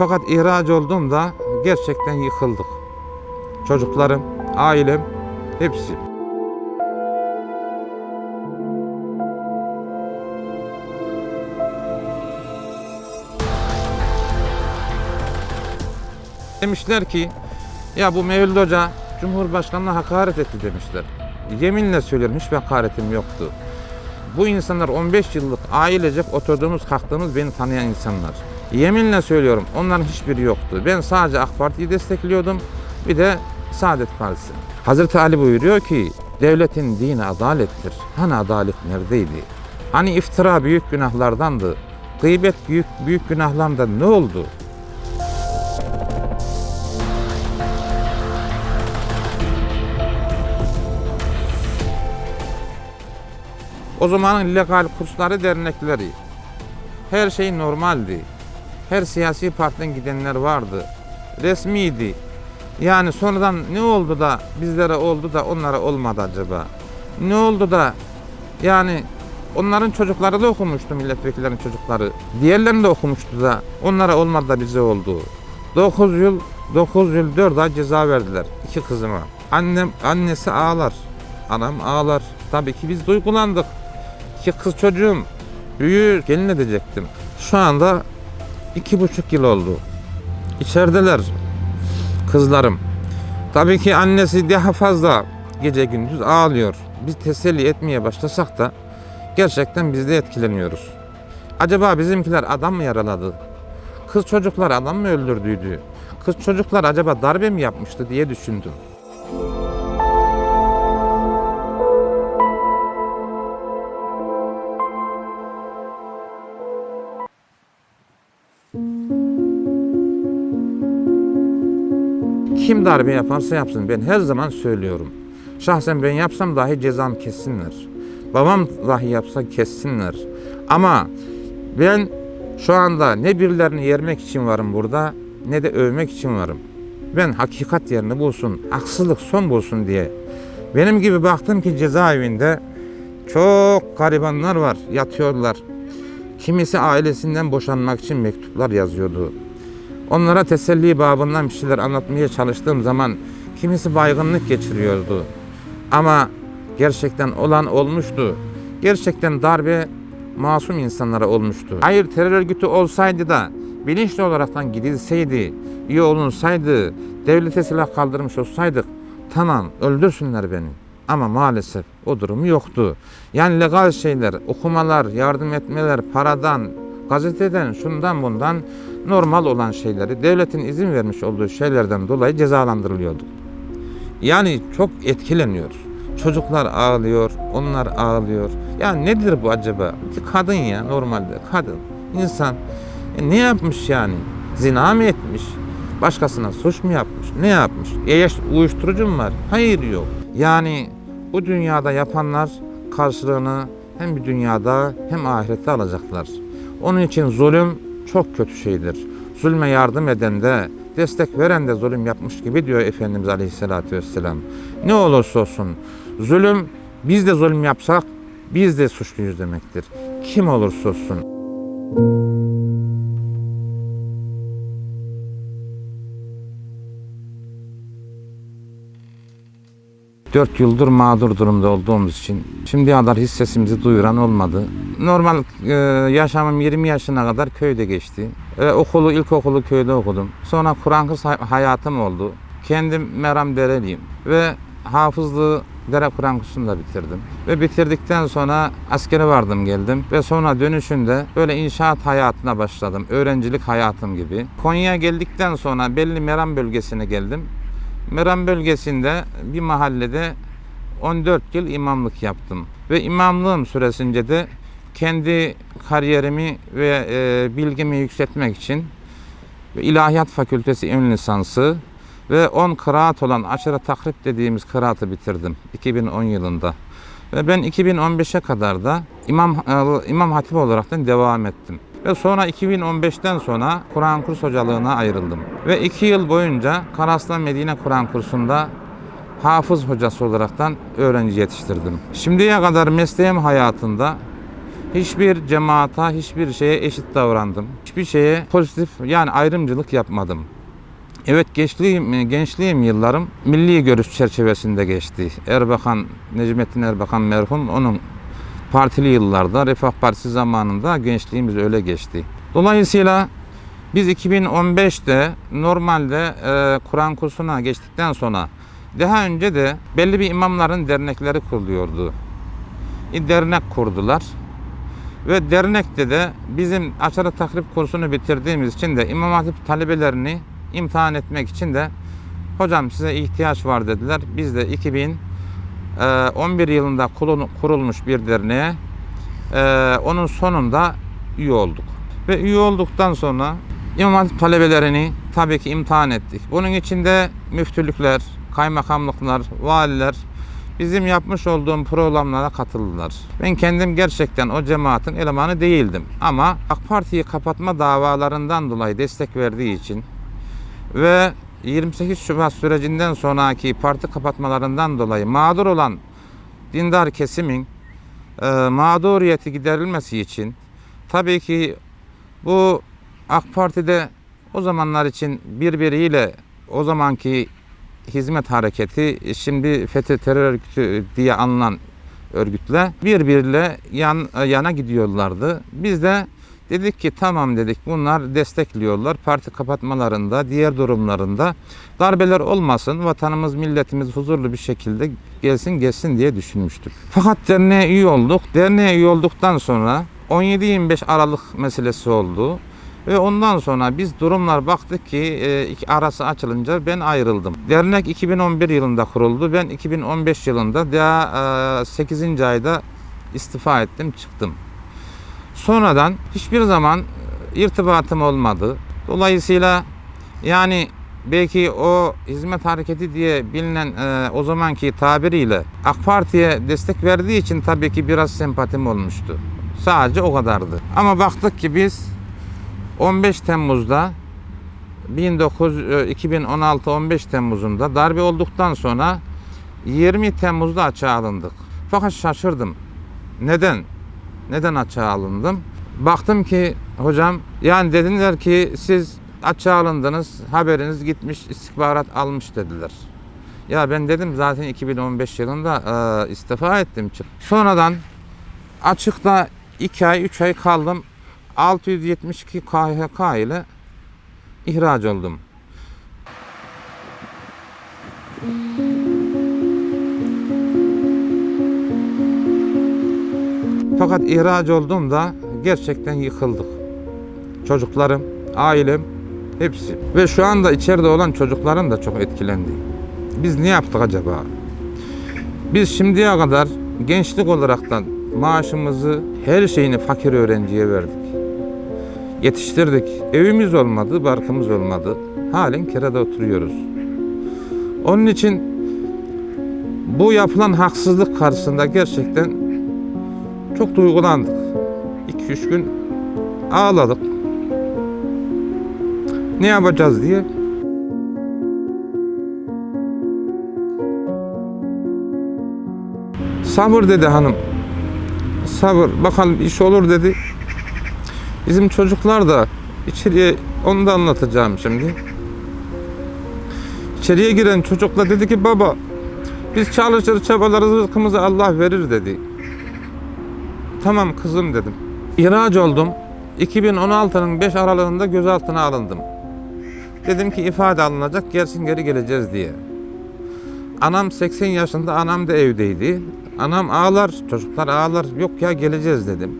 Fakat ihraç olduğumda gerçekten yıkıldık. Çocuklarım, ailem hepsi. Demişler ki ya bu Mevlüt Hoca Cumhurbaşkanı'na hakaret etti demişler. Yeminle söylüyorum hiçbir hakaretim yoktu. Bu insanlar 15 yıllık ailecek oturduğumuz kalktığımız beni tanıyan insanlar. Yeminle söylüyorum onların hiçbiri yoktu. Ben sadece AK Parti'yi destekliyordum bir de Saadet Partisi. Hazreti Ali buyuruyor ki devletin dini adalettir. Hani adalet neredeydi? Hani iftira büyük günahlardandı. Gıybet büyük, büyük günahlardan ne oldu? O zamanın legal kursları, dernekleri. Her şey normaldi. Her siyasi partiden gidenler vardı. Resmiydi. Yani sonradan ne oldu da bizlere oldu da onlara olmadı acaba? Ne oldu da yani onların çocukları da okumuştu milletvekillerinin çocukları. Diğerlerini de okumuştu da onlara olmadı da bize oldu. 9 yıl 9 yıl 4 ay ceza verdiler iki kızıma. Annem annesi ağlar. Anam ağlar. Tabii ki biz duygulandık. İki kız çocuğum büyür gelin edecektim. Şu anda iki buçuk yıl oldu. İçerideler kızlarım. Tabii ki annesi daha fazla gece gündüz ağlıyor. Biz teselli etmeye başlasak da gerçekten biz de etkileniyoruz. Acaba bizimkiler adam mı yaraladı? Kız çocuklar adam mı öldürdüydü? Kız çocuklar acaba darbe mi yapmıştı diye düşündüm. Kim darbe yaparsa yapsın ben her zaman söylüyorum. Şahsen ben yapsam dahi cezam kessinler. Babam dahi yapsa kessinler. Ama ben şu anda ne birilerini yermek için varım burada ne de övmek için varım. Ben hakikat yerini bulsun, haksızlık son bulsun diye. Benim gibi baktım ki cezaevinde çok garibanlar var, yatıyorlar. Kimisi ailesinden boşanmak için mektuplar yazıyordu. Onlara teselli babından bir şeyler anlatmaya çalıştığım zaman kimisi baygınlık geçiriyordu. Ama gerçekten olan olmuştu. Gerçekten darbe masum insanlara olmuştu. Hayır terör örgütü olsaydı da bilinçli olaraktan gidilseydi, iyi olunsaydı, devlete silah kaldırmış olsaydık tamam öldürsünler beni. Ama maalesef o durum yoktu. Yani legal şeyler, okumalar, yardım etmeler, paradan, gazeteden, şundan bundan normal olan şeyleri, devletin izin vermiş olduğu şeylerden dolayı cezalandırılıyordu. Yani çok etkileniyoruz. Çocuklar ağlıyor, onlar ağlıyor. Ya nedir bu acaba? Kadın ya normalde kadın, insan. E ne yapmış yani? Zina mı etmiş? Başkasına suç mu yapmış? Ne yapmış? E, uyuşturucu mu var? Hayır yok. Yani bu dünyada yapanlar karşılığını hem bir dünyada hem ahirette alacaklar. Onun için zulüm çok kötü şeydir. Zulme yardım eden de destek veren de zulüm yapmış gibi diyor Efendimiz Aleyhisselatü Vesselam. Ne olursa olsun zulüm biz de zulüm yapsak biz de suçluyuz demektir. Kim olursa olsun. Dört yıldır mağdur durumda olduğumuz için şimdiye kadar hiç sesimizi duyuran olmadı. Normal e, yaşamım 20 yaşına kadar köyde geçti. E, okulu, ilkokulu köyde okudum. Sonra Kur'an kurs hay- hayatım oldu. Kendim Meram Dereliyim ve hafızlığı Dere Kur'an kursunu da bitirdim. Ve bitirdikten sonra askere vardım geldim. Ve sonra dönüşünde böyle inşaat hayatına başladım. Öğrencilik hayatım gibi. Konya'ya geldikten sonra belli Meram bölgesine geldim. Meram bölgesinde bir mahallede 14 yıl imamlık yaptım. Ve imamlığım süresince de kendi kariyerimi ve e, bilgimi yükseltmek için İlahiyat Fakültesi ön lisansı ve 10 kıraat olan aşırı takrip dediğimiz kıraatı bitirdim 2010 yılında. Ve ben 2015'e kadar da imam e, imam hatip olaraktan devam ettim. Ve sonra 2015'ten sonra Kur'an kurs hocalığına ayrıldım. Ve 2 yıl boyunca Karaslan Medine Kur'an kursunda hafız hocası olaraktan öğrenci yetiştirdim. Şimdiye kadar mesleğim hayatında Hiçbir cemaata, hiçbir şeye eşit davrandım. Hiçbir şeye pozitif yani ayrımcılık yapmadım. Evet gençliğim, gençliğim yıllarım milli görüş çerçevesinde geçti. Erbakan, Necmettin Erbakan merhum onun partili yıllarda Refah Partisi zamanında gençliğimiz öyle geçti. Dolayısıyla biz 2015'te normalde e, Kur'an kursuna geçtikten sonra daha önce de belli bir imamların dernekleri kuruluyordu. Bir dernek kurdular. Ve dernekte de bizim aşırı takrip kursunu bitirdiğimiz için de İmam Hatip talebelerini imtihan etmek için de hocam size ihtiyaç var dediler. Biz de 2011 yılında kurul- kurulmuş bir derneğe e, onun sonunda üye olduk. Ve üye olduktan sonra İmam Hatip talebelerini tabii ki imtihan ettik. Bunun içinde müftülükler, kaymakamlıklar, valiler bizim yapmış olduğum programlara katıldılar. Ben kendim gerçekten o cemaatin elemanı değildim. Ama AK Parti'yi kapatma davalarından dolayı destek verdiği için ve 28 Şubat sürecinden sonraki parti kapatmalarından dolayı mağdur olan dindar kesimin e, mağduriyeti giderilmesi için tabii ki bu AK Parti'de o zamanlar için birbiriyle o zamanki hizmet hareketi şimdi FETÖ terör örgütü diye anılan örgütle birbiriyle yan, yana gidiyorlardı. Biz de dedik ki tamam dedik bunlar destekliyorlar. Parti kapatmalarında, diğer durumlarında darbeler olmasın, vatanımız, milletimiz huzurlu bir şekilde gelsin gelsin diye düşünmüştük. Fakat derneğe üye olduk. Derneğe üye olduktan sonra 17-25 Aralık meselesi oldu. Ve ondan sonra biz durumlar baktık ki e, iki arası açılınca ben ayrıldım. Dernek 2011 yılında kuruldu. Ben 2015 yılında daha e, 8. ayda istifa ettim, çıktım. Sonradan hiçbir zaman irtibatım olmadı. Dolayısıyla yani belki o hizmet hareketi diye bilinen e, o zamanki tabiriyle AK Parti'ye destek verdiği için tabii ki biraz sempatim olmuştu. Sadece o kadardı. Ama baktık ki biz 15 Temmuz'da 19 2016 15 Temmuz'unda darbe olduktan sonra 20 Temmuz'da açığa alındık. Fakat şaşırdım. Neden? Neden açığa alındım? Baktım ki hocam yani dediler ki siz açığa alındınız haberiniz gitmiş istihbarat almış dediler. Ya ben dedim zaten 2015 yılında e, istifa ettim. Sonradan açıkta 2 ay 3 ay kaldım. 672 KHK ile ihraç oldum. Fakat ihraç olduğumda gerçekten yıkıldık. Çocuklarım, ailem hepsi. Ve şu anda içeride olan çocuklarım da çok etkilendi. Biz ne yaptık acaba? Biz şimdiye kadar gençlik olaraktan maaşımızı her şeyini fakir öğrenciye verdik. Yetiştirdik. Evimiz olmadı, barkımız olmadı. Halen kirada oturuyoruz. Onun için bu yapılan haksızlık karşısında gerçekten çok duygulandık. 2-3 gün ağladık. Ne yapacağız diye. Sabır dedi hanım. Sabır bakalım iş olur dedi. Bizim çocuklar da içeriye onu da anlatacağım şimdi. İçeriye giren çocukla dedi ki baba biz çalışır çabalarız rızkımızı Allah verir dedi. Tamam kızım dedim. İhraç oldum. 2016'nın 5 aralığında gözaltına alındım. Dedim ki ifade alınacak gelsin geri geleceğiz diye. Anam 80 yaşında anam da evdeydi. Anam ağlar çocuklar ağlar yok ya geleceğiz dedim.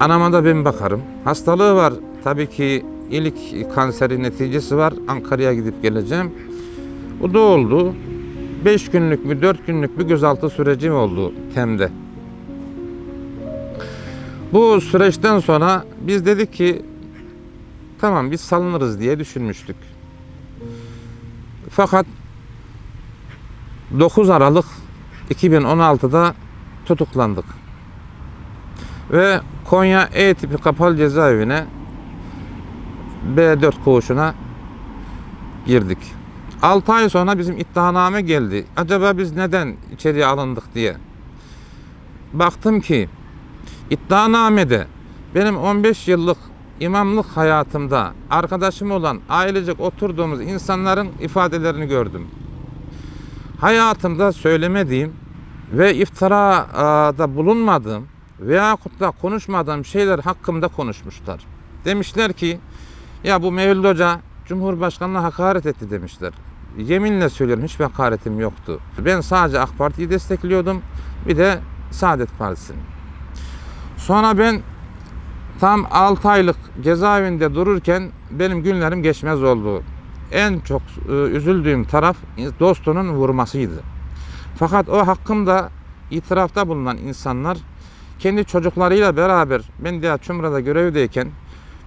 Anama da ben bakarım. Hastalığı var. Tabii ki ilik kanseri neticesi var. Ankara'ya gidip geleceğim. Bu da oldu. 5 günlük mü 4 günlük bir gözaltı sürecim oldu Tem'de. Bu süreçten sonra biz dedik ki tamam biz salınırız diye düşünmüştük. Fakat 9 Aralık 2016'da tutuklandık. Ve Konya E tipi kapalı cezaevine B4 koğuşuna girdik. 6 ay sonra bizim iddianame geldi. Acaba biz neden içeriye alındık diye. Baktım ki İddianamede benim 15 yıllık imamlık hayatımda arkadaşım olan ailecek oturduğumuz insanların ifadelerini gördüm. Hayatımda söylemediğim ve iftirada bulunmadığım veyahut da konuşmadığım şeyler hakkımda konuşmuşlar. Demişler ki ya bu Mevlüt Hoca Cumhurbaşkanı'na hakaret etti demişler. Yeminle söylüyorum hiçbir hakaretim yoktu. Ben sadece AK Parti'yi destekliyordum. Bir de Saadet Partisi'ni. Sonra ben tam 6 aylık cezaevinde dururken benim günlerim geçmez oldu. En çok e, üzüldüğüm taraf dostunun vurmasıydı. Fakat o hakkımda itirafta bulunan insanlar kendi çocuklarıyla beraber ben de Çumra'da görevdeyken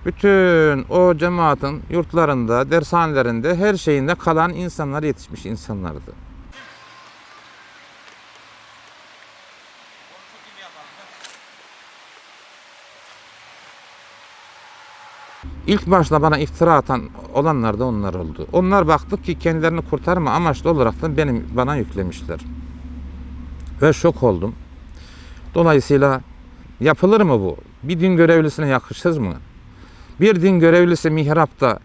bütün o cemaatin yurtlarında, dershanelerinde, her şeyinde kalan insanlar yetişmiş insanlardı. İlk başta bana iftira atan olanlar da onlar oldu. Onlar baktık ki kendilerini kurtarma amaçlı olarak da benim bana yüklemişler. Ve şok oldum. Dolayısıyla yapılır mı bu? Bir din görevlisine yakışır mı? Bir din görevlisi mihrapta,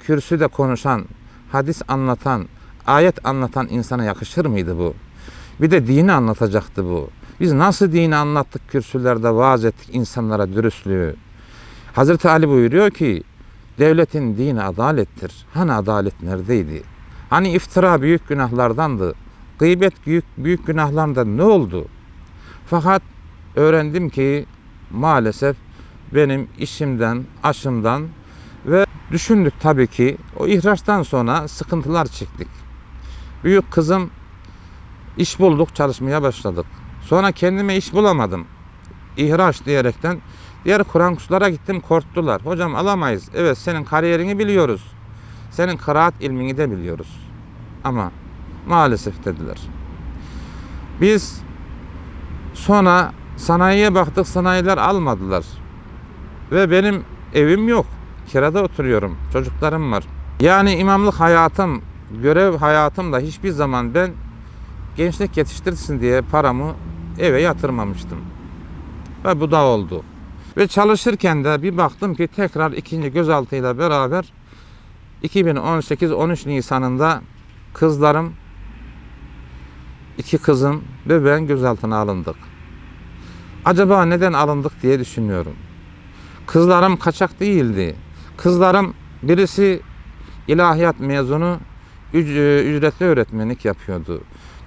kürsüde konuşan, hadis anlatan, ayet anlatan insana yakışır mıydı bu? Bir de dini anlatacaktı bu. Biz nasıl dini anlattık kürsülerde vaaz ettik insanlara dürüstlüğü. Hazreti Ali buyuruyor ki devletin dini adalettir. Hani adalet neredeydi? Hani iftira büyük günahlardandı. Gıybet büyük, büyük günahlardan ne oldu? Fakat öğrendim ki maalesef benim işimden, aşımdan ve düşündük tabii ki o ihraçtan sonra sıkıntılar çektik. Büyük kızım iş bulduk, çalışmaya başladık. Sonra kendime iş bulamadım. İhraç diyerekten diğer Kur'an kurslara gittim, korktular. Hocam alamayız. Evet senin kariyerini biliyoruz. Senin kıraat ilmini de biliyoruz. Ama maalesef dediler. Biz sonra sanayiye baktık, sanayiler almadılar. Ve benim evim yok. Kirada oturuyorum. Çocuklarım var. Yani imamlık hayatım, görev hayatımda hiçbir zaman ben gençlik yetiştirsin diye paramı eve yatırmamıştım. Ve bu da oldu. Ve çalışırken de bir baktım ki tekrar ikinci gözaltıyla beraber 2018-13 Nisan'ında kızlarım, iki kızım ve ben gözaltına alındık. Acaba neden alındık diye düşünüyorum. Kızlarım kaçak değildi. Kızlarım birisi ilahiyat mezunu üc- ücretli öğretmenlik yapıyordu.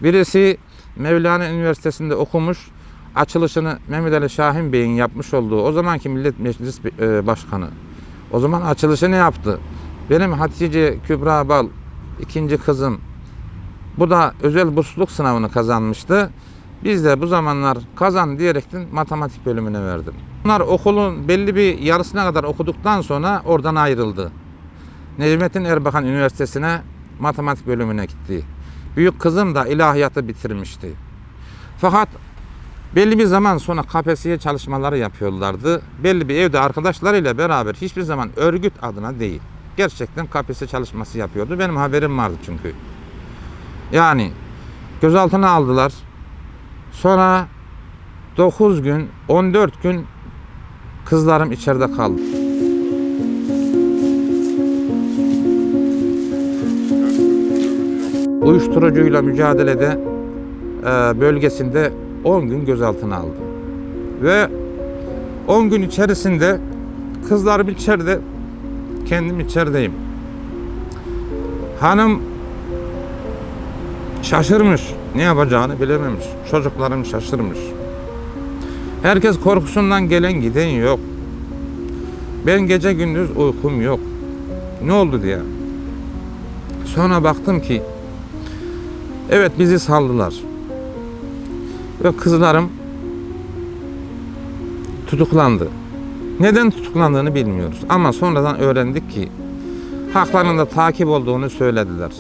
Birisi Mevlana Üniversitesi'nde okumuş. Açılışını Mehmet Ali Şahin Bey'in yapmış olduğu o zamanki Millet Meclis e, Başkanı. O zaman açılışı ne yaptı? Benim Hatice Kübra Bal ikinci kızım bu da özel bursluluk sınavını kazanmıştı. Biz de bu zamanlar kazan diyerekten matematik bölümüne verdim. Bunlar okulun belli bir yarısına kadar okuduktan sonra oradan ayrıldı. Necmettin Erbakan Üniversitesi'ne matematik bölümüne gitti. Büyük kızım da ilahiyatı bitirmişti. Fakat belli bir zaman sonra KPSS çalışmaları yapıyorlardı. Belli bir evde arkadaşlarıyla beraber hiçbir zaman örgüt adına değil. Gerçekten KPSS çalışması yapıyordu. Benim haberim vardı çünkü. Yani gözaltına aldılar. Sonra 9 gün, 14 gün kızlarım içeride kaldı. Uyuşturucuyla mücadelede e, bölgesinde 10 gün gözaltına aldım. Ve 10 gün içerisinde kızlarım içeride, kendim içerideyim. Hanım şaşırmış. Ne yapacağını bilememiş. Çocuklarım şaşırmış. Herkes korkusundan gelen giden yok. Ben gece gündüz uykum yok. Ne oldu diye. Sonra baktım ki evet bizi saldılar. Ve kızlarım tutuklandı. Neden tutuklandığını bilmiyoruz. Ama sonradan öğrendik ki haklarında takip olduğunu söylediler.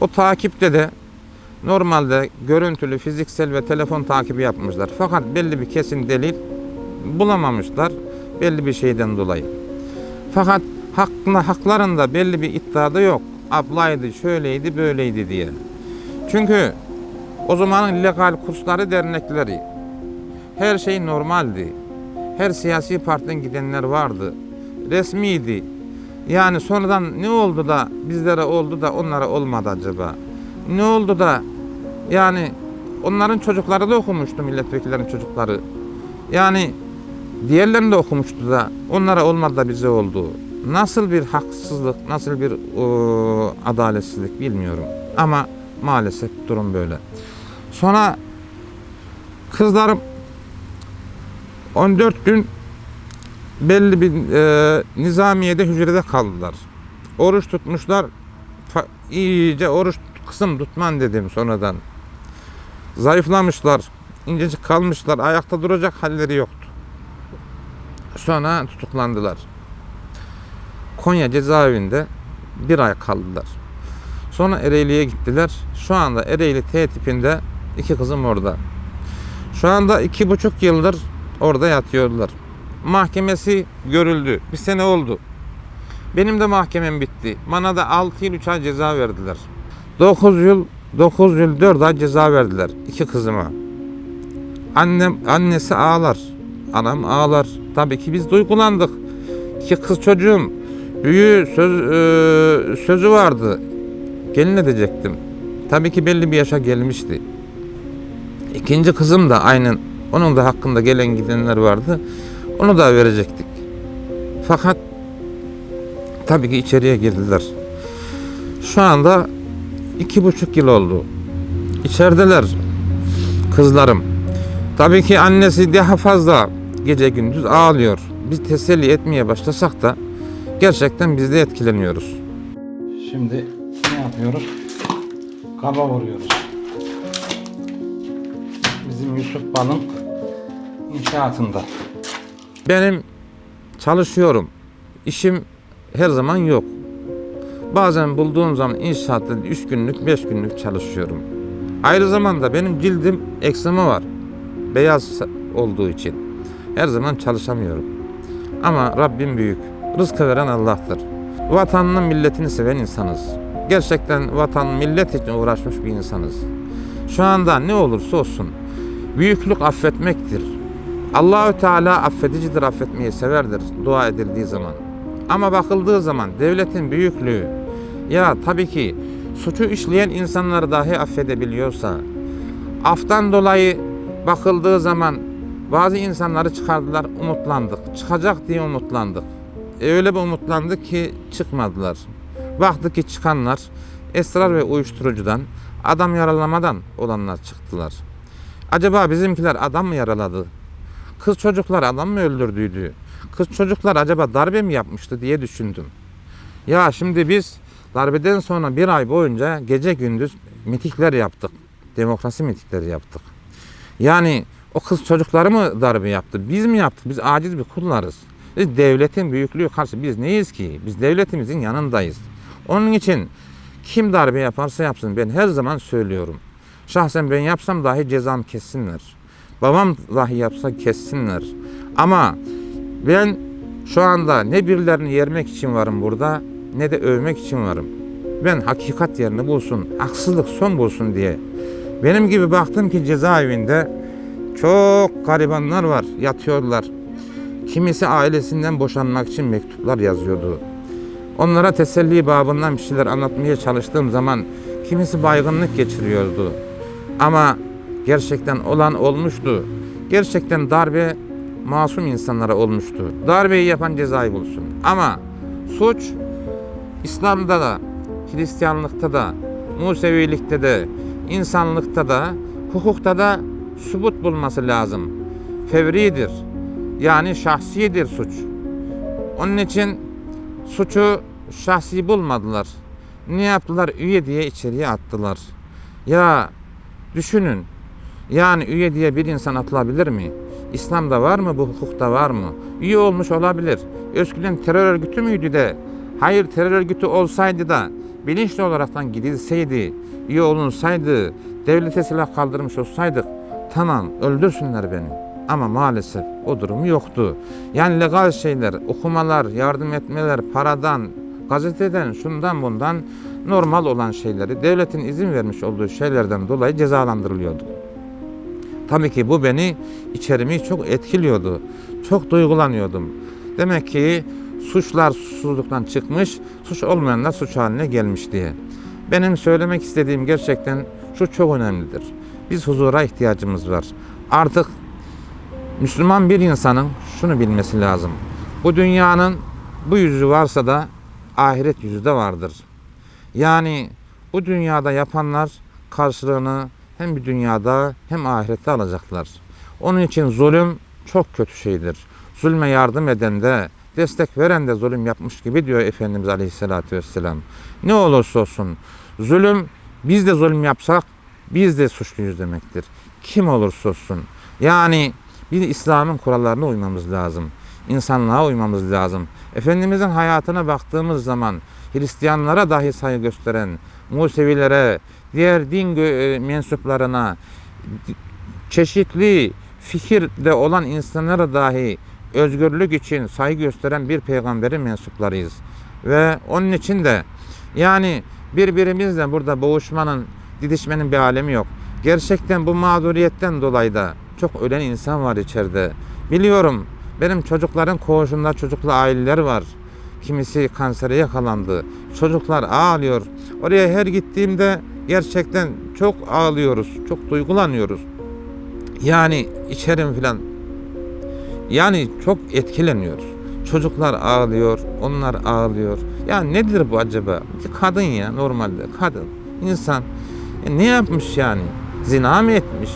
O takipte de Normalde görüntülü, fiziksel ve telefon takibi yapmışlar. Fakat belli bir kesin delil bulamamışlar belli bir şeyden dolayı. Fakat hakkında, haklarında belli bir iddiada yok. Ablaydı, şöyleydi, böyleydi diye. Çünkü o zamanın legal kursları, dernekleri her şey normaldi. Her siyasi partiden gidenler vardı. Resmiydi. Yani sonradan ne oldu da bizlere oldu da onlara olmadı acaba? Ne oldu da yani onların çocukları da okumuştu milletvekillerinin çocukları. Yani diğerlerini de okumuştu da onlara olmadı da bize oldu. Nasıl bir haksızlık, nasıl bir o, adaletsizlik bilmiyorum. Ama maalesef durum böyle. Sonra kızlarım 14 gün belli bir e, nizamiyede hücrede kaldılar. Oruç tutmuşlar. İyice oruç kısım tutman dedim sonradan. Zayıflamışlar. incecik kalmışlar. Ayakta duracak halleri yoktu. Sonra tutuklandılar. Konya cezaevinde bir ay kaldılar. Sonra Ereğli'ye gittiler. Şu anda Ereğli T tipinde iki kızım orada. Şu anda iki buçuk yıldır orada yatıyorlar. Mahkemesi görüldü. Bir sene oldu. Benim de mahkemem bitti. Bana da 6 yıl 3 ay ceza verdiler. 9 yıl 9 yıl 4 ay ceza verdiler iki kızıma. Annem annesi ağlar. Anam ağlar. Tabii ki biz duygulandık. İki kız çocuğum. Büyüğü söz, e, sözü vardı. Gelin edecektim. Tabii ki belli bir yaşa gelmişti. İkinci kızım da aynen onun da hakkında gelen gidenler vardı. Onu da verecektik. Fakat tabii ki içeriye girdiler. Şu anda iki buçuk yıl oldu. İçerideler kızlarım. Tabii ki annesi daha fazla gece gündüz ağlıyor. Biz teselli etmeye başlasak da gerçekten biz de etkileniyoruz. Şimdi ne yapıyoruz? Kaba vuruyoruz. Bal'ın inşaatında. Benim çalışıyorum. İşim her zaman yok. Bazen bulduğum zaman inşaatta 3 günlük 5 günlük çalışıyorum. Ayrı zamanda benim cildim eksema var. Beyaz olduğu için. Her zaman çalışamıyorum. Ama Rabbim büyük. Rızkı veren Allah'tır. Vatanını milletini seven insanız. Gerçekten vatan millet için uğraşmış bir insanız. Şu anda ne olursa olsun büyüklük affetmektir. Allahü Teala affedicidir, affetmeyi severdir dua edildiği zaman. Ama bakıldığı zaman devletin büyüklüğü ya tabii ki suçu işleyen insanları dahi affedebiliyorsa aftan dolayı bakıldığı zaman bazı insanları çıkardılar, umutlandık. Çıkacak diye umutlandık. E öyle bir umutlandık ki çıkmadılar. Baktık ki çıkanlar esrar ve uyuşturucudan, adam yaralamadan olanlar çıktılar. Acaba bizimkiler adam mı yaraladı? Kız çocuklar adam mı öldürdüydü? Kız çocuklar acaba darbe mi yapmıştı diye düşündüm. Ya şimdi biz darbeden sonra bir ay boyunca gece gündüz mitikler yaptık. Demokrasi mitikleri yaptık. Yani o kız çocukları mı darbe yaptı? Biz mi yaptık? Biz aciz bir kullarız. Biz devletin büyüklüğü karşı biz neyiz ki? Biz devletimizin yanındayız. Onun için kim darbe yaparsa yapsın ben her zaman söylüyorum. Şahsen ben yapsam dahi cezam kessinler. Babam dahi yapsa kessinler. Ama ben şu anda ne birilerini yermek için varım burada ne de övmek için varım. Ben hakikat yerini bulsun, haksızlık son bulsun diye. Benim gibi baktım ki cezaevinde çok garibanlar var, yatıyorlar. Kimisi ailesinden boşanmak için mektuplar yazıyordu. Onlara teselli babından bir şeyler anlatmaya çalıştığım zaman kimisi baygınlık geçiriyordu. Ama gerçekten olan olmuştu. Gerçekten darbe masum insanlara olmuştu. Darbeyi yapan cezayı bulsun. Ama suç İslam'da da, Hristiyanlıkta da, Musevilikte de, insanlıkta da, hukukta da subut bulması lazım. Fevridir. Yani şahsidir suç. Onun için suçu şahsi bulmadılar. Ne yaptılar? Üye diye içeriye attılar. Ya düşünün. Yani üye diye bir insan atılabilir mi? İslam'da var mı bu hukukta var mı? Üye olmuş olabilir. Eskiden terör örgütü müydü de? Hayır terör örgütü olsaydı da bilinçli olaraktan gidilseydi, üye olunsaydı, devlete silah kaldırmış olsaydık tamam öldürsünler beni. Ama maalesef o durum yoktu. Yani legal şeyler, okumalar, yardım etmeler, paradan, gazeteden, şundan bundan normal olan şeyleri devletin izin vermiş olduğu şeylerden dolayı cezalandırılıyordu. Tabii ki bu beni içerimi çok etkiliyordu. Çok duygulanıyordum. Demek ki suçlar susuzluktan çıkmış, suç olmayanlar suç haline gelmiş diye. Benim söylemek istediğim gerçekten şu çok önemlidir. Biz huzura ihtiyacımız var. Artık Müslüman bir insanın şunu bilmesi lazım. Bu dünyanın bu yüzü varsa da ahiret yüzü de vardır. Yani bu dünyada yapanlar karşılığını hem bir dünyada hem ahirette alacaklar. Onun için zulüm çok kötü şeydir. Zulme yardım eden de destek veren de zulüm yapmış gibi diyor Efendimiz Aleyhisselatü Vesselam. Ne olursa olsun zulüm biz de zulüm yapsak biz de suçluyuz demektir. Kim olursa olsun. Yani bir İslam'ın kurallarına uymamız lazım. İnsanlığa uymamız lazım. Efendimizin hayatına baktığımız zaman Hristiyanlara dahi saygı gösteren, Musevilere, diğer din e, mensuplarına, çeşitli fikirde olan insanlara dahi özgürlük için saygı gösteren bir peygamberin mensuplarıyız. Ve onun için de yani birbirimizle burada boğuşmanın, didişmenin bir alemi yok. Gerçekten bu mağduriyetten dolayı da çok ölen insan var içeride. Biliyorum benim çocukların koğuşunda çocuklu aileler var. Kimisi kansere yakalandı. Çocuklar ağlıyor. Oraya her gittiğimde gerçekten çok ağlıyoruz. Çok duygulanıyoruz. Yani içerim filan. Yani çok etkileniyoruz. Çocuklar ağlıyor, onlar ağlıyor. Ya nedir bu acaba? Kadın ya normalde kadın, insan. E ne yapmış yani? Zina mı etmiş?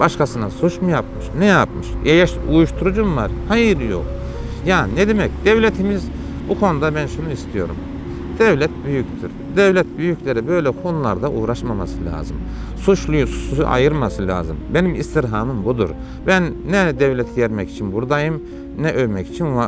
Başkasına suç mu yapmış? Ne yapmış? E yaş- uyuşturucu mu var? Hayır yok. Ya ne demek? Devletimiz bu konuda ben şunu istiyorum. Devlet büyüktür. Devlet büyükleri böyle konularda uğraşmaması lazım. Suçluyu suçluyu ayırması lazım. Benim istirhamım budur. Ben ne devleti yermek için buradayım, ne övmek için e,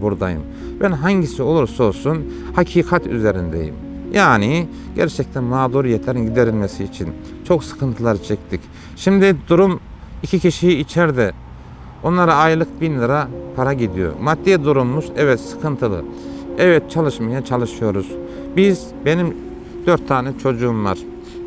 buradayım. Ben hangisi olursa olsun hakikat üzerindeyim. Yani gerçekten mağduriyetlerin giderilmesi için çok sıkıntılar çektik. Şimdi durum iki kişiyi içeride Onlara aylık bin lira para gidiyor. Maddi durumumuz evet sıkıntılı. Evet çalışmaya çalışıyoruz. Biz benim dört tane çocuğum var.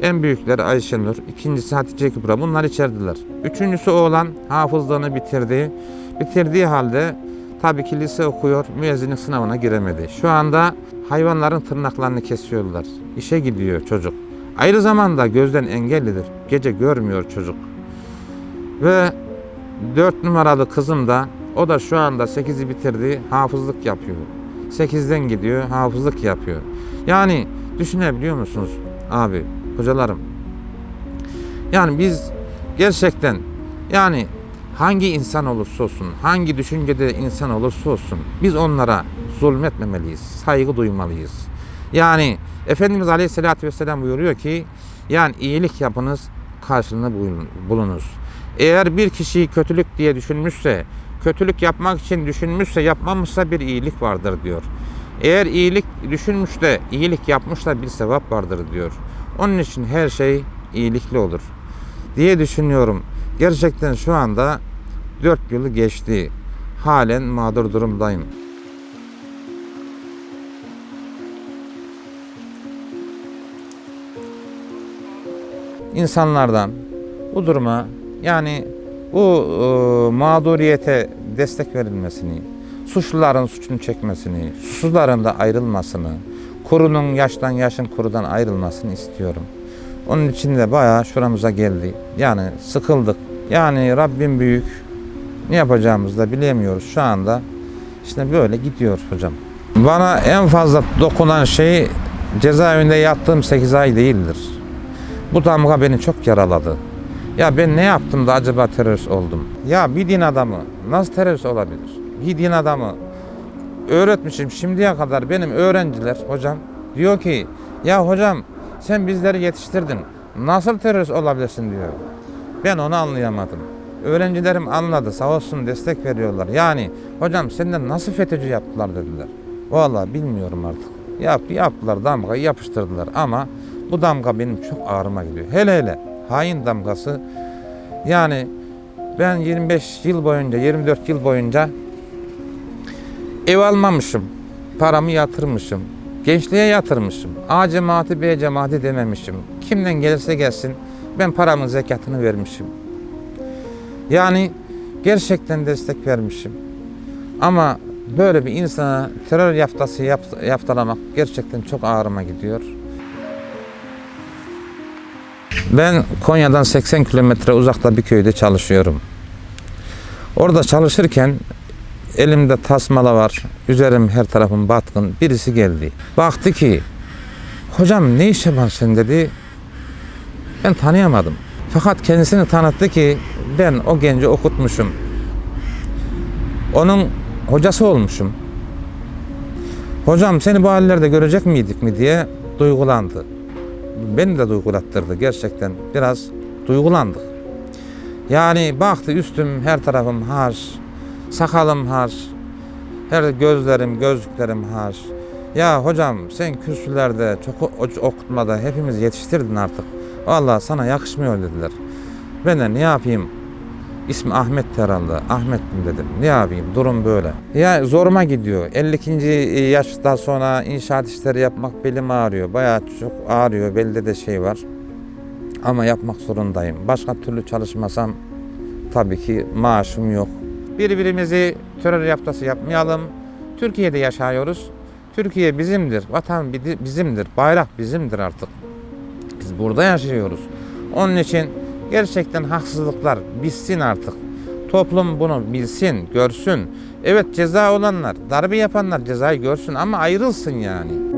En büyükleri Ayşenur, ikincisi Hatice Kübra. Bunlar içerdiler. Üçüncüsü oğlan hafızlığını bitirdi. Bitirdiği halde tabii ki lise okuyor, müezzinlik sınavına giremedi. Şu anda hayvanların tırnaklarını kesiyorlar. İşe gidiyor çocuk. Ayrı zamanda gözden engellidir. Gece görmüyor çocuk. Ve 4 numaralı kızım da o da şu anda 8'i bitirdi, hafızlık yapıyor. 8'den gidiyor, hafızlık yapıyor. Yani düşünebiliyor musunuz abi, hocalarım? Yani biz gerçekten yani hangi insan olursa olsun, hangi düşüncede insan olursa olsun biz onlara zulmetmemeliyiz, saygı duymalıyız. Yani Efendimiz Aleyhisselatü Vesselam buyuruyor ki yani iyilik yapınız karşılığını bulun- bulunuz. Eğer bir kişiyi kötülük diye düşünmüşse, kötülük yapmak için düşünmüşse, yapmamışsa bir iyilik vardır diyor. Eğer iyilik düşünmüş de iyilik yapmış da bir sevap vardır diyor. Onun için her şey iyilikli olur diye düşünüyorum. Gerçekten şu anda 4 yılı geçti. Halen mağdur durumdayım. İnsanlardan bu duruma yani bu e, mağduriyete destek verilmesini, suçluların suçunu çekmesini, susuzların da ayrılmasını, kurunun yaştan yaşın kurudan ayrılmasını istiyorum. Onun için de bayağı şuramıza geldi. Yani sıkıldık. Yani Rabbim büyük. Ne yapacağımızı da bilemiyoruz şu anda. İşte böyle gidiyor hocam. Bana en fazla dokunan şey cezaevinde yattığım 8 ay değildir. Bu damga beni çok yaraladı. Ya ben ne yaptım da acaba terörist oldum? Ya bir din adamı nasıl terörist olabilir? Bir din adamı öğretmişim şimdiye kadar benim öğrenciler hocam diyor ki ya hocam sen bizleri yetiştirdin. Nasıl terörist olabilirsin diyor. Ben onu anlayamadım. Öğrencilerim anladı sağ olsun destek veriyorlar. Yani hocam senden nasıl FETÖ'cü yaptılar dediler. Vallahi bilmiyorum artık. Yap, yaptılar damgayı yapıştırdılar ama bu damga benim çok ağrıma gidiyor. Hele hele hain damgası yani ben 25 yıl boyunca 24 yıl boyunca ev almamışım. Paramı yatırmışım. Gençliğe yatırmışım. A cemaati B cemaati dememişim. Kimden gelirse gelsin ben paramın zekatını vermişim. Yani gerçekten destek vermişim. Ama böyle bir insana terör yaftası yap- yaftalamak gerçekten çok ağrıma gidiyor. Ben Konya'dan 80 kilometre uzakta bir köyde çalışıyorum. Orada çalışırken elimde tasmala var, üzerim her tarafım batkın. Birisi geldi. Baktı ki, hocam ne iş yaparsın dedi. Ben tanıyamadım. Fakat kendisini tanıttı ki ben o genci okutmuşum. Onun hocası olmuşum. Hocam seni bu hallerde görecek miydik mi diye duygulandı. Beni de duygulattırdı gerçekten. Biraz duygulandık. Yani baktı üstüm her tarafım harç, sakalım harç, her gözlerim, gözlüklerim harç. Ya hocam sen kürsülerde çok okutmada hepimiz yetiştirdin artık. Vallahi sana yakışmıyor dediler. Ben de ne yapayım? İsmi Ahmet herhalde. Ahmet'im dedim. Ne yapayım? Durum böyle. Ya zoruma gidiyor. 52. yaştan sonra inşaat işleri yapmak belim ağrıyor. Bayağı çok ağrıyor. Belde de şey var. Ama yapmak zorundayım. Başka türlü çalışmasam tabii ki maaşım yok. Birbirimizi terör yaptası yapmayalım. Türkiye'de yaşıyoruz. Türkiye bizimdir. Vatan bizimdir. Bayrak bizimdir artık. Biz burada yaşıyoruz. Onun için gerçekten haksızlıklar bitsin artık. Toplum bunu bilsin, görsün. Evet ceza olanlar, darbe yapanlar cezayı görsün ama ayrılsın yani.